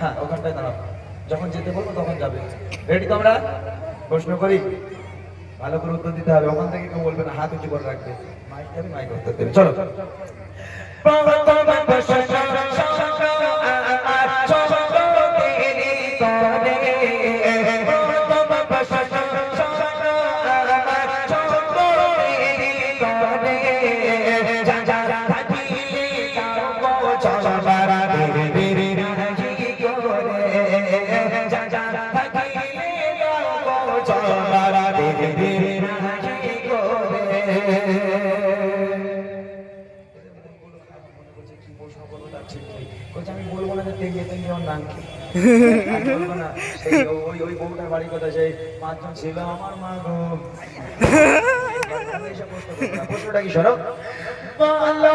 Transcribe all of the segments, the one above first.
হ্যাঁ ওখানটায় দাঁড়াও। যখন যেতে বলব তখন যাবে। রেডি তোমরা? প্রশ্ন করি? ভালো করে উত্তর দিতে হবে। ওখান থেকে কেউ বলবে না, হাত উঁচু করে রাখবে। মাইক যাবে মাইক উত্তর দেবে। চলো। আমি বলব না যে তেঙ্গে তেঙ্গে আমার নাম কি? বলব না ওই ওই বউটার বাড়ি কথা সেই পাঁচজন ছিল আমার মা গো। প্রশ্নটা কি শোনো? বলো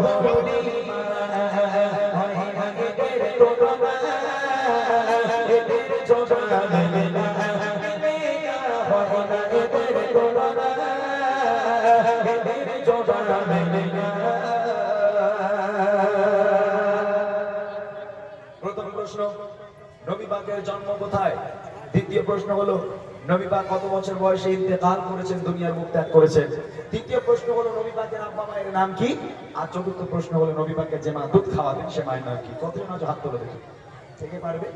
নবী পাকের জন্ম কোথায়? দ্বিতীয় প্রশ্ন হলো, নবী পাক কত বছর বয়সে ইন্তেকাল করেছেন, দুনিয়ার মুখ ত্যাগ করেছেন? তৃতীয় প্রশ্ন হলো, নবী পাকের আব্বা মায়ের নাম কি? আর চতুর্থ প্রশ্ন হলো, নবী পাকের যে মা দুধ খাওয়াবেন, সে মায়ের নাম কি? কতজন আজ হাত তুলে দেখি। থেকে পারবে?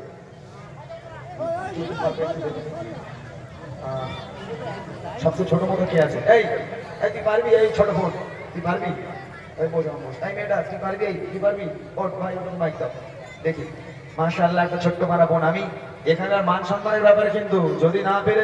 সবচেয়ে ছোট মতো কে আছে? এই এই, তুই পারবি? এই ছোট ফোন তুই পারবি? ওই বোঝা এই মেয়েটা, তুই পারবি? এই, তুই পারবি? ওর ভাই দাও। দেখি। মাশাআল্লাহ একটা ছোট্ট মারা বোন আমি। এখানকার মান সম্মানের ব্যাপারে কিন্তু যদি না পেরে